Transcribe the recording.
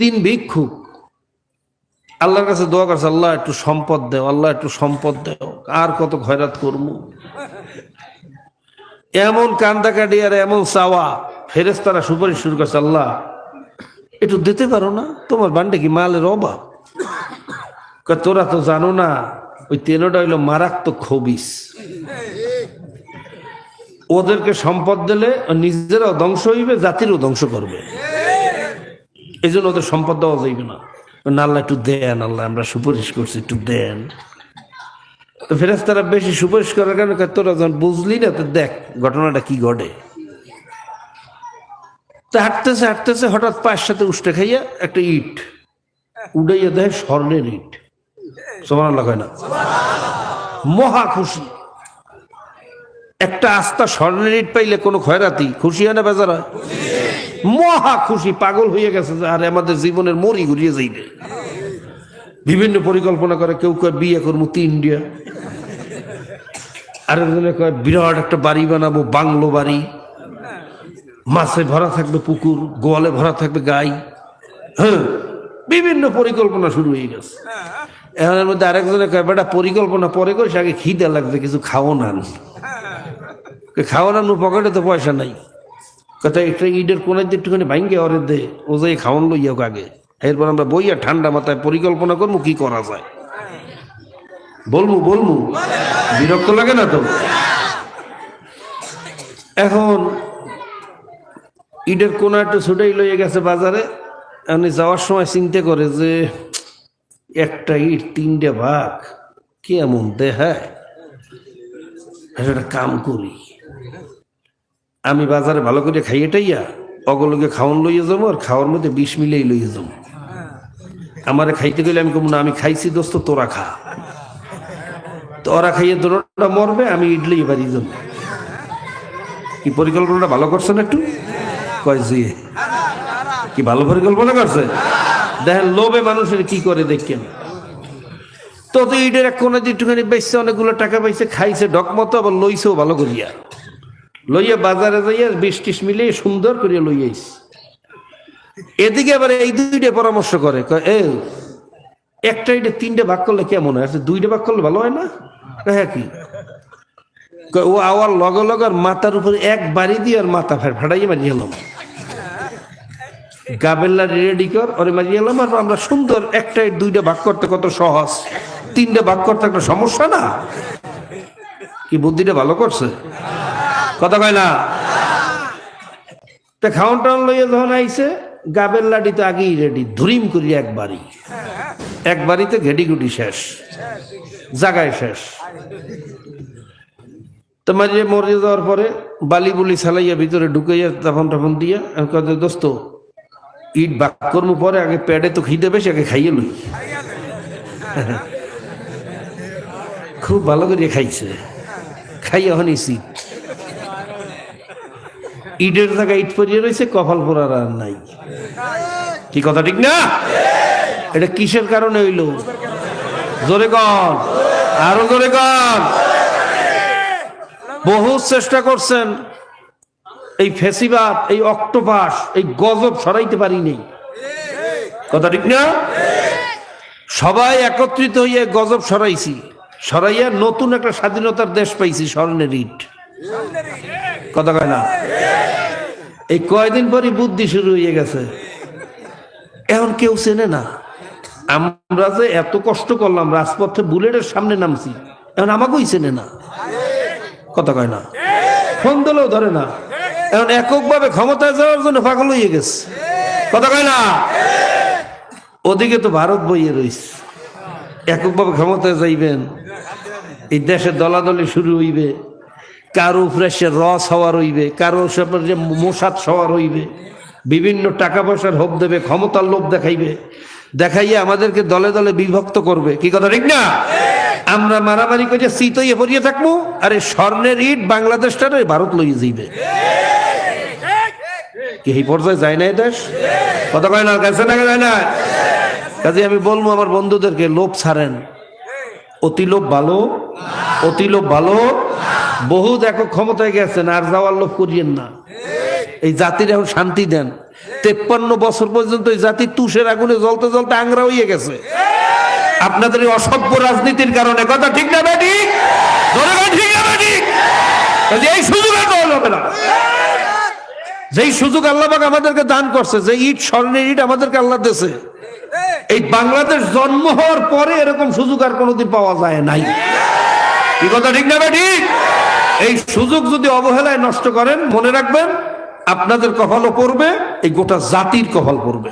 তিন ভিক্ষুক। আল্লাহর কাছে দোয়া করছে, আল্লাহ, একটু সম্পদ দেও, আল্লাহ, একটু সম্পদ দেও, আর কত খয়রাত করব? এমন কান্দাকাটি আর এমন চাওয়া ফেরেস্তারা সুপারিশ শুরু করছে, আল্লাহ, একটু দিতে পারো না? তোমার বান্ডে কি মালের অভাব? তোরা তো জানো না, ওই তেলোটা হইল মারাত্মক খবিস। ওদেরকে সম্পদ দিলে নিজেরাও ধ্বংস হইবে, জাতিরও ধ্বংস করবে। এই জন্য ওদের সম্পদ দেওয়া যাইবে না। আল্লাহ একটু দেন, আল্লাহ আমরা সুপারিশ করছি, একটু দেন। তো ফেরেস তারা বেশি সুপারিশ করার কারণে তোরা যখন বুঝলি না, তো দেখ ঘটনাটা কি ঘটে। তো হাঁটতেছে হাঁটতেছে, হঠাৎ পায়ের সাথে উষ্টে খাইয়া একটা ইট উড়াইয়া দেয়, স্বর্ণের ইট। সমান আল্লাহ না? মহা খুশি। একটা আস্থা স্বর্ণের ইট পাইলে কোনো খয়রাতি খুশি হয় না বেজার হয়? মহা খুশি পাগল হয়ে গেছে যে আরে আমাদের জীবনের মরি ঘুরিয়ে যাইবে। বিভিন্ন পরিকল্পনা করে কেউ কয় বিয়ে করব ইন্ডিয়া আরেকজনে কয় বিরাট একটা বাড়ি বানাবো বাংলো বাড়ি। মাছে ভরা থাকবে পুকুর গোয়ালে ভরা থাকবে গাই। হ্যাঁ বিভিন্ন পরিকল্পনা শুরু হয়ে গেছে। এর মধ্যে আরেকজনে কয় বেটা পরিকল্পনা পরে করিস আগে খিদে লাগবে কিছু খাও না খাওয়ানোর পকেটে তো পয়সা নাই। কথা একটা ইটের কোনের দিয়ে একটুখানি ভাঙ্গে অরে দে, ও যাই খাওয়ান লইয়া আগে। এরপর আমরা বইয়া ঠান্ডা মাথায় পরিকল্পনা করব কি করা যায়। বলব বলব বিরক্ত লাগে না তো? এখন ইটের কোনা একটু ছুটাই লইয়া গেছে বাজারে আপনি যাওয়ার সময় চিন্তা করে যে, একটা ইট, তিনটে ভাগ কেমন দেখায় একটা কাম করি। আমি বাজারে ভালো করে খাইয়ে টাইয়া অগলকে খাওয়ান লইয়া যাব আর খাওয়ার মধ্যে বিষ মিলেই লইয়া যাব। আমারে খাইতে গেলে আমি কম না, আমি খাইছি দোস্ত, তোরা খা। তো ওরা খাইয়ে দোনোটা মরবে, আমি ইডলি বাড়ি যাব। কি পরিকল্পনাটা ভালো করছেন একটু? কয় জুয়ে কি ভালো পরিকল্পনা করছে? দেখেন, লোভে মানুষের কি করে দেখেন? তো তো ইটের এক কোনা একটুখানি বেচছে, অনেকগুলো টাকা পাইছে, খাইছে, ডকমতো, আবার লইছেও ভালো করিয়া। লইয়া বাজারে যাইয়া বিশ টিস মিলিয়ে সুন্দর করিয়া লইয়াইস এদিকে আবার এই দুইটা পরামর্শ করে এ একটা ইটে তিনটে ভাগ করলে কেমন হয়? আচ্ছা, দুইটা ভাগ করলে ভালো হয় না? হ্যাঁ কি? ও আওয়ার লগে লগে আর মাথার উপরে এক বাড়ি দিয়ে আর মাথা ফের ফাটাইয়ে মারিয়ে এলাম গাবেল্লা রেডি কর ওরে মারিয়ে এলাম আর আমরা সুন্দর একটা ইট দুইটা ভাগ করতে কত সহজ। তিনটে ভাগ করতে একটা সমস্যা না? কি বুদ্ধিটা ভালো করছে? কথা কয় না? তা খাওয়ান টাউন লইয়া যখন আইছে, গাবের লাডি তো আগেই রেডি ধুরিম করি একবারই একবারিতে ঘেটি গুটি শেষ, জাগায় শেষ। তোমার যে মরে যাওয়ার পরে বালি বুলি ছালাইয়া ভিতরে ঢুকাইয়া তখন তখন দিয়া কত দোস্ত, ইট বাক কর্ম পরে, আগে প্যাডে তো খিদে বেশি, আগে খাইয়ে লই। খুব ভালো করে খাইছে। খাইয়া হনি সিট। ইটের জায়গায় ইট পরিয়ে রয়েছে, কপাল পোড়ার আর নাই। কি কথা, ঠিক না? এটা কিসের কারণে হইল? জোরে কন। আরও জোরে কন। বহু চেষ্টা করছেন। এই ফেসিবাদ, এই অক্টোপাস, এই গজব সরাইতে পারি নেই কথা, ঠিক না? সবাই একত্রিত হইয়া গজব সরাইছি। সরাইয়া নতুন একটা স্বাধীনতার দেশ পাইছি, স্বর্ণের ইট। কথা কয় না? এই কয়দিন পরই বুদ্ধি শুরু হয়ে গেছে। এখন কেউ চেনে না। আমরা যে এত কষ্ট করলাম, রাজপথে বুলেটের সামনে নামছি, এখন আমাকেই চেনে না। কথা কয় না? ফোন দিলেও ধরে না। এখন এককভাবে ক্ষমতায় যাওয়ার জন্য পাগল হয়ে গেছে। কথা কয় না? ওদিকে তো ভারত বইয়ে রয়েছে এককভাবে ক্ষমতায় যাইবেন, এই দেশে দলাদলি শুরু হইবে। কারও উপরে সে রস হওয়া রইবে, কারও সামনে যে মোসাদ সওয়ার হইবে বিভিন্ন টাকা পয়সার হোপ দেবে, ক্ষমতার লোভ দেখাইবে, দেখাইয়ে আমাদেরকে দলে দলে বিভক্ত করবে। কি কথা ঠিক না? আমরা মারামারি করে শীতইয়ে পড়িয়ে থাকব, আরে স্বর্ণের ইট বাংলাদেশটারে ভারত লইয়ে যাইবে। কি এই পর্যায়ে যায় না দেশ? কথা কয় না গেছে না, যায় না? কাজে আমি বলব আমার বন্ধুদেরকে, লোভ ছাড়েন। অতি লোভ ভালো, অতি লোভ ভালো বহু দেখো ক্ষমতায় গেছেন, আর যাওয়ার লোভ করিয়েন না। এই জাতির এখন শান্তি দেন। তেপ্পান্ন বছর পর্যন্ত এই জাতি তুষের আগুনে জ্বলতে জ্বলতে আংরা হয়ে গেছে। আপনাদের এই অসভ্য রাজনীতির কারণে, কথা ঠিক না এই সুযোগ আর না। যেই সুযোগ আল্লাহবাক আমাদেরকে দান করছে, যে ইট, স্বর্ণের ইট আমাদেরকে আল্লাহ দেশে এই বাংলাদেশ জন্ম হওয়ার পরে এরকম সুযোগ আর কোনোদিন পাওয়া যায় নাই। কি কথা ঠিক না ঠিক? এই সুযোগ যদি অবহেলায় নষ্ট করেন, মনে রাখবেন, আপনাদের কপালও পড়বে, এই গোটা জাতির কপাল পড়বে।